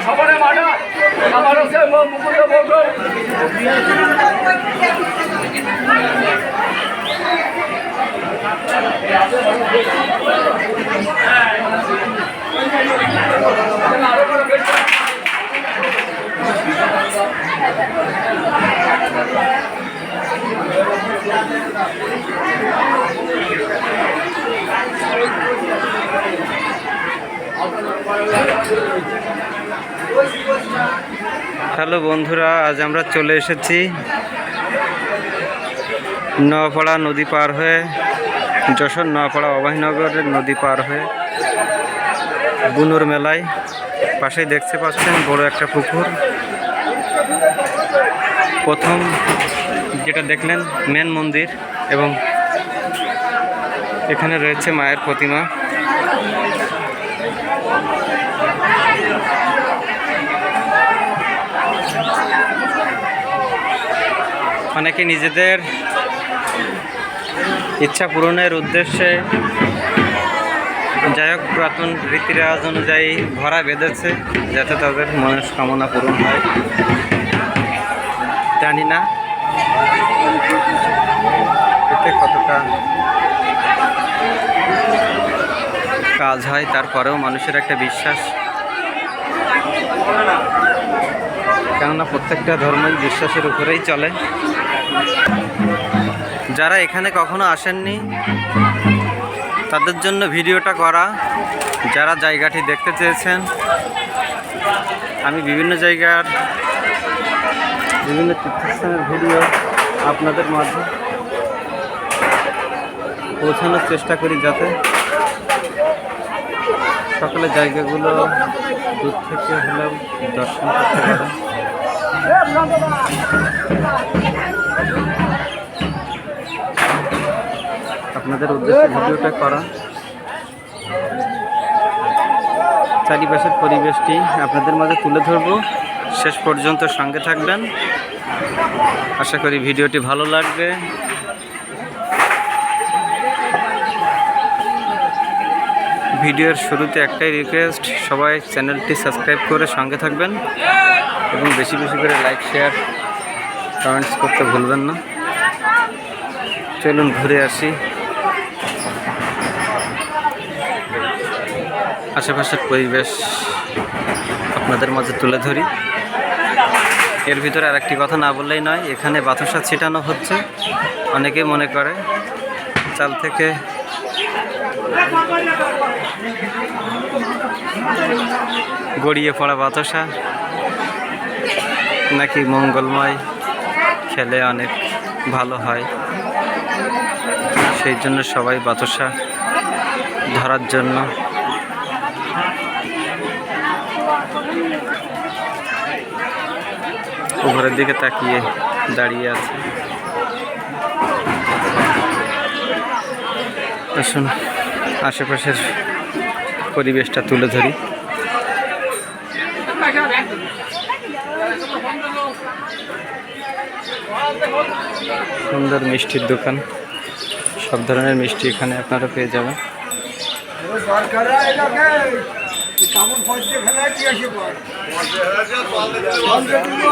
সবার মাঠা আমার হচ্ছে মুকুন্দ বৌদ্ধ হ্যালো বন্ধুরা, আজ আমরা চলে এসেছি নওপাড়া নদী পার হয়ে, যশোর নওপাড়া অভয়নগরের নদী পার হয়ে বুনুর মেলায়। পাশেই দেখতে পাচ্ছেন বড় একটা পুকুর। প্রথম যেটা দেখলেন, মেন মন্দির এবং এখানে রয়েছে মায়ের প্রতিমা। অনেকে নিজেদের ইচ্ছা পূরণের উদ্দেশ্যে যাই হোক, পুরাতন রীতি রেওয়াজ অনুযায়ী ভরা বেঁধেছে যাতে তাদের মনের কামনা পূরণ হয়। জানি না এতে কতটা কাজ হয়, তারপরেও মানুষের একটা বিশ্বাস কেননা প্রত্যেকটা ধর্মই বিশ্বাসের উপরেই চলে। যারা এখানে কখনো আসেননি, তাদের জন্য ভিডিওটা করা। যারা জায়গাটি দেখতে চেয়েছেন, আমি বিভিন্ন জায়গার বিভিন্ন তীর্থস্থানের ভিডিও আপনাদের মাঝে পৌঁছানোর চেষ্টা করি যাতে সকলে জায়গাগুলো দূর থেকে হলেও দর্শন করতে আপনাদের উদ্দেশ্যে ভিডিওটা করা। চারিপাশের পরিবেশটি আপনাদের মাঝে তুলে ধরব। শেষ পর্যন্ত সঙ্গে থাকবেন। আশা করি ভিডিওটি ভালো লাগবে। ভিডিওর শুরুতে একটাই রিকোয়েস্ট সবাই চ্যানেলটি সাবস্ক্রাইব করে সঙ্গে থাকবেন এবং বেশি বেশি করে লাইক শেয়ার কমেন্টস করতে ভুলবেন না। চলুন ঘুরে আসি। আশেপাশের পরিবেশ আপনাদের মাঝে তুলে ধরি। এর ভিতরে আর একটি কথা না বললেই নয়, এখানে বাতাসা ছিটানো হচ্ছে। অনেকে মনে করে, চাল থেকে গড়িয়ে পড়া বাতাসা, নাকি মঙ্গলময় খেলে অনেক ভালো হয়। সেই জন্য সবাই বাতাসা ধরার জন্য উপরের দিকে তাকিয়ে দাঁড়িয়ে আছে। আসুন। আশেপাশের পরিবেশটা তুলে ধরি। সুন্দর মিষ্টির দোকান। সব ধরনের মিষ্টি এখানে আপনারা পেয়ে যাবেন।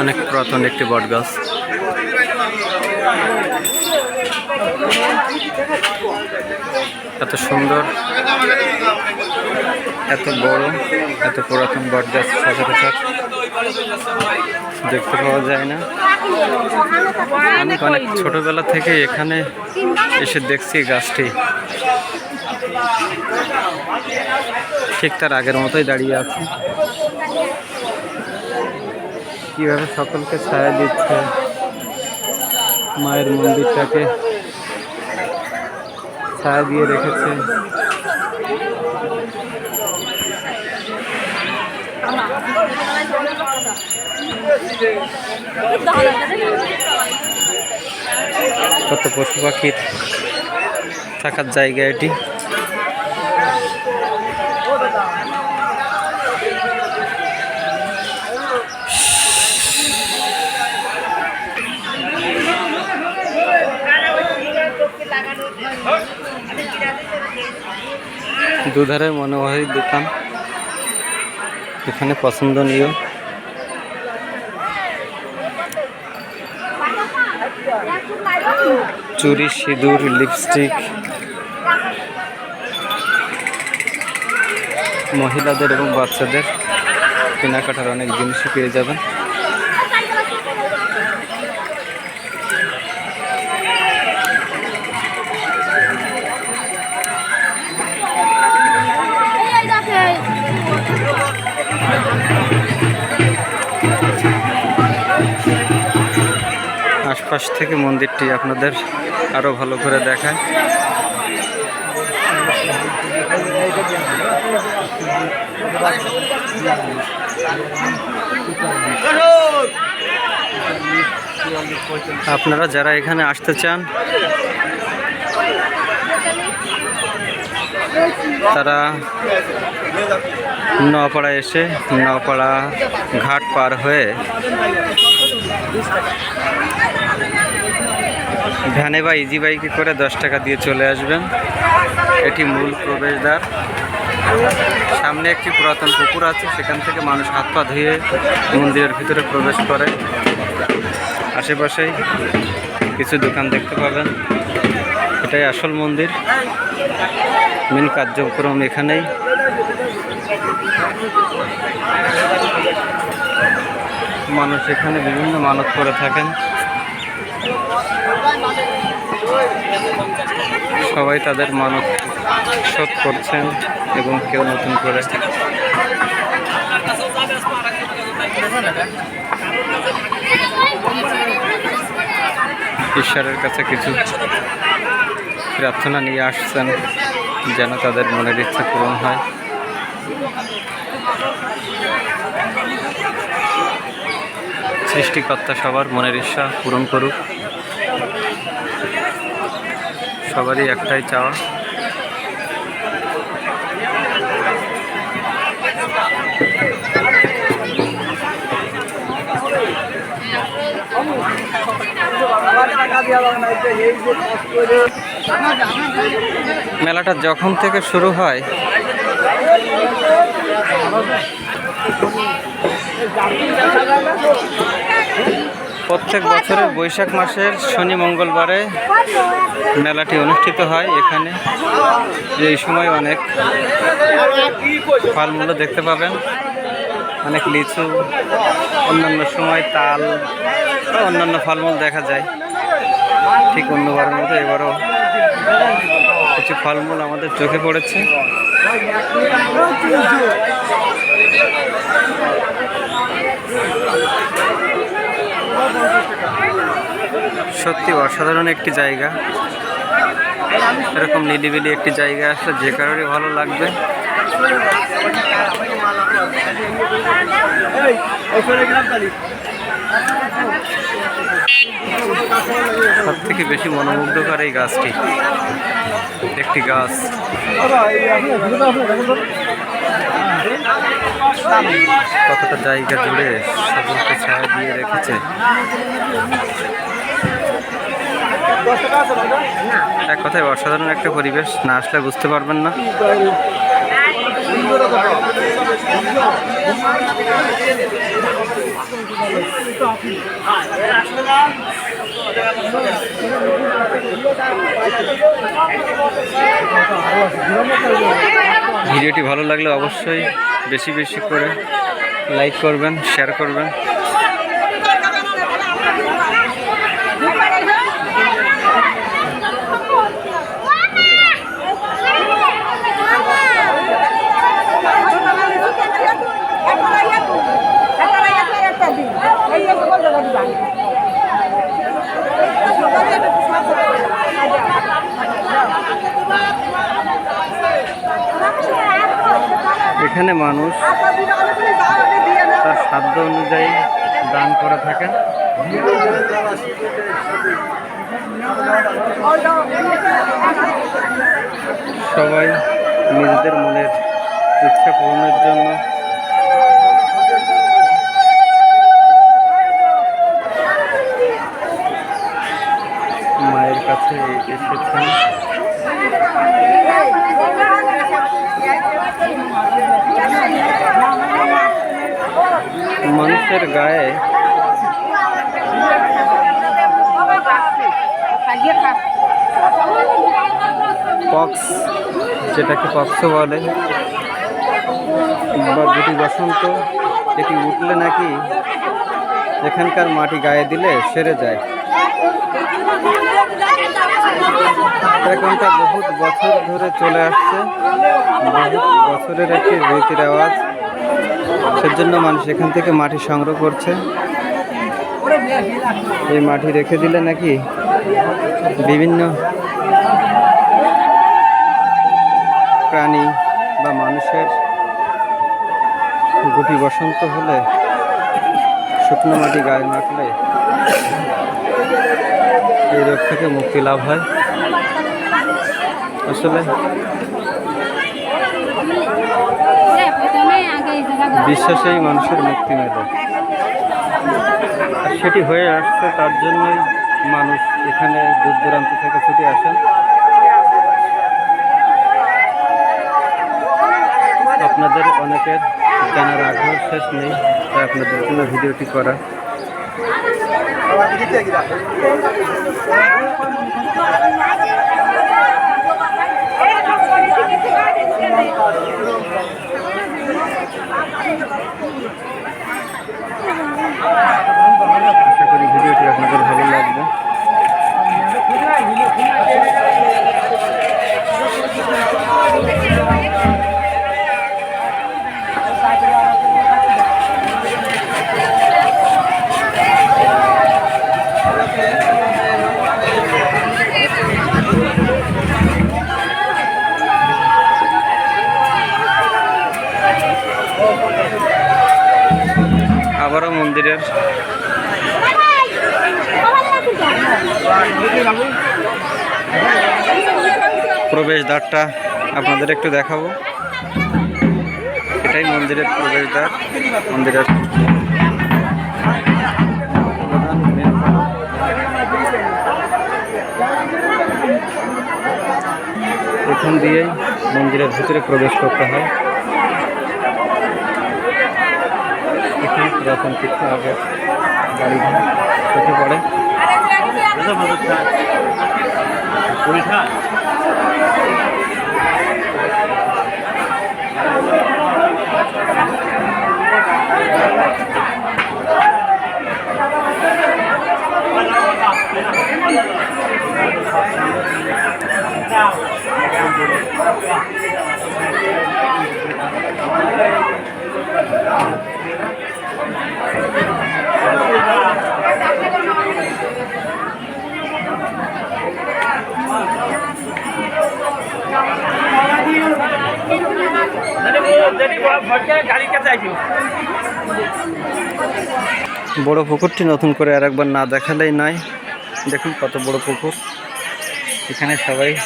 অনেক পুরাতন একটি বট গাছ। এত সুন্দর, এত বড়, এত পুরাতন বট গাছ সচরাচর দেখতে পাওয়া যায় না। আমি অনেক ছোটবেলা থেকে এখানে এসে দেখছি গাছটি। ঠিক তার আগের মতোই দাঁড়িয়ে আছে। কীভাবে সকলকে ছায়া দিচ্ছে মায়ের মন্দিরটাকে। ছায়া দিয়ে রেখেছে। কত পশু পাখির থাকার জায়গা এটি। দুধারে মনোহারী দোকান। এখানে পছন্দনীয়। চুরি সিঁদুর লিপস্টিক। মহিলাদের এবং বাচ্চাদের কেনাকাটার অনেক জিনিসই পেয়ে যাবেন। আশপাশ থেকে মন্দিরটি আপনাদের আরও ভালো করে দেখায়। আপনারা যারা এখানে আসতে চান তারা নপাড়া এসে নপাড়া ঘাট পার হয়ে ভ্যানে বা ইজি বাইকে করে দশ টাকা দিয়ে চলে আসবেন। এটি মূল প্রবেশদ্বার। সামনে একটি পুরাতন পুকুর আছে, সেখান থেকে মানুষ হাত পা ধুয়ে মন্দিরের ভিতরে প্রবেশ করে। আশেপাশেই কিছু দোকান দেখতে পাবেন। এটাই আসল মন্দির। মেন কার্যক্রম এখানেই। মানুষ এখানে বিভিন্ন মানত করে থাকেন। সবাই তাদের মানত শোধ করছেন এবং কেউ নতুন করে ঈশ্বরের কাছে কিছু প্রার্থনা নিয়ে আসছেন, যেন তাদের মনের ইচ্ছা পূরণ হয়। সৃষ্টিকর্তা সবার মনের ইচ্ছা পূরণ করুক। সবারই একটাই চাওয়া। মেলাটা যখন থেকে শুরু হয় প্রত্যেক বছরের বৈশাখ মাসের শনি মঙ্গলবারে মেলাটি অনুষ্ঠিত হয় এখানে। এই সময় অনেক ফলমূল্য দেখতে পাবেন। অনেক লিচু, অন্যান্য সময় তাল অন্যান্য ফলমূল দেখা যায়। ঠিক অন্যবারের মতো এবারও কিছু ফলমূল আমাদের চোখে পড়েছে। সত্যি অসাধারণ একটি জায়গা। এরকম নিলিবিলি একটি জায়গা আসলে যে কারোরই ভালো লাগবে। সব থেকে বেশি মনোমুগ্ধকর এই গাছটি। একটি গাছ। কতটা জায়গা জুড়ে সকলকে ছায়া দিয়ে রেখেছে। এক কথায় অসাধারণ একটা পরিবেশ। না আসলে বুঝতে পারবেন না। ভিডিওটি ভালো লাগলে অবশ্যই বেশি বেশি করে লাইক করবেন শেয়ার করবেন। এখানে মানুষ তার সাধ্য অনুযায়ী দান করে থাকেন। সবাই নিজেদের মনের ইচ্ছা পূরণের জন্য মায়ের কাছে এসেছেন। মানুষের গায়ে পক্স, যেটাকে পক্স বলে, বা গুটি বসন্ত, এটি উঠলে নাকি এখানকার মাটি গায়ে দিলে সেরে যায়। এরকমটা বহুত বছর ধরে চলে আসছে। বহুত বছরের একটি রীতি রেওয়াজ সেজন্য মানুষ এখান থেকে মাটি সংগ্রহ করছে। এই মাটি রেখে দিলে নাকি বিভিন্ন প্রাণী বা মানুষের গুটি বসন্ত হলে শুকনো মাটি গায়ে মাখলে এই রোগ থেকে মুক্তি লাভ হয়। আসলে বিশ্বাসেই মানুষের মুক্তি মেলে। আর সেটি হয়ে আসছে, তার জন্যই মানুষ এখানে দূর দূরান্ত থেকে ছুটে আসেন। আপনাদের অনেকের জানার আগ্রহ শেষ নেই। তাই আপনাদের জন্য ভিডিওটি করা। আশা করি ভিডিওটি আপনাদের ভালো লাগবে। আবারও মন্দিরের প্রবেশদ্বারটা আপনাদের একটু দেখাবো। এটাই মন্দিরের প্রবেশদ্বার, মন্দিরের এখান দিয়েই মন্দিরের ভিতরে প্রবেশ করতে হয়। পুরাতন কিছু আগে গাড়ি ঘোড়া চোখে পড়ে। বড় পুকুরটি নতুন করে আর একবার না দেখালেই নয়। দেখুন কত বড় পুকুর। এখানে সবাই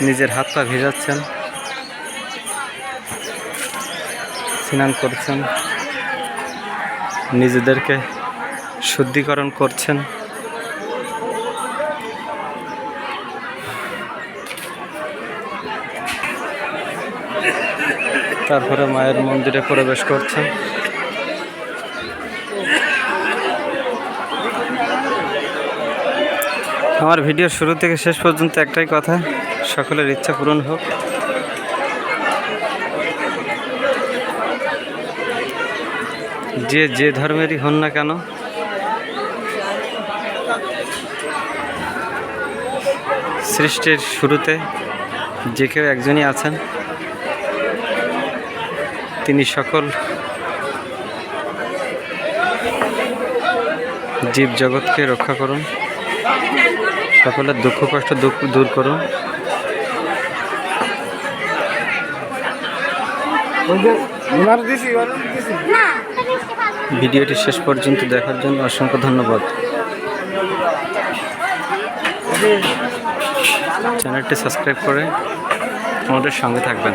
নিজের হাত পা ভেজাচ্ছেন। স্নান করছেন। নিজেদেরকে শুদ্ধিকরণ করছেন। তারপরে মায়ের মন্দিরে প্রবেশ করছে। আমার ভিডিও শুরু থেকে শেষ পর্যন্ত একটাই কথা, সকলের ইচ্ছা পূরণ হোক। যে যে ধর্মেরই হন না কেন, সৃষ্টির শুরুতে যে কেউ একজনই আছেন তিনি সকল জীব জগৎকে রক্ষা করুন সকলের দুঃখ কষ্ট দূর করুন। ভিডিওটি শেষ পর্যন্ত দেখার জন্য অসংখ্য ধন্যবাদ। চ্যানেলটি সাবস্ক্রাইব করে আমাদের সঙ্গে থাকবেন।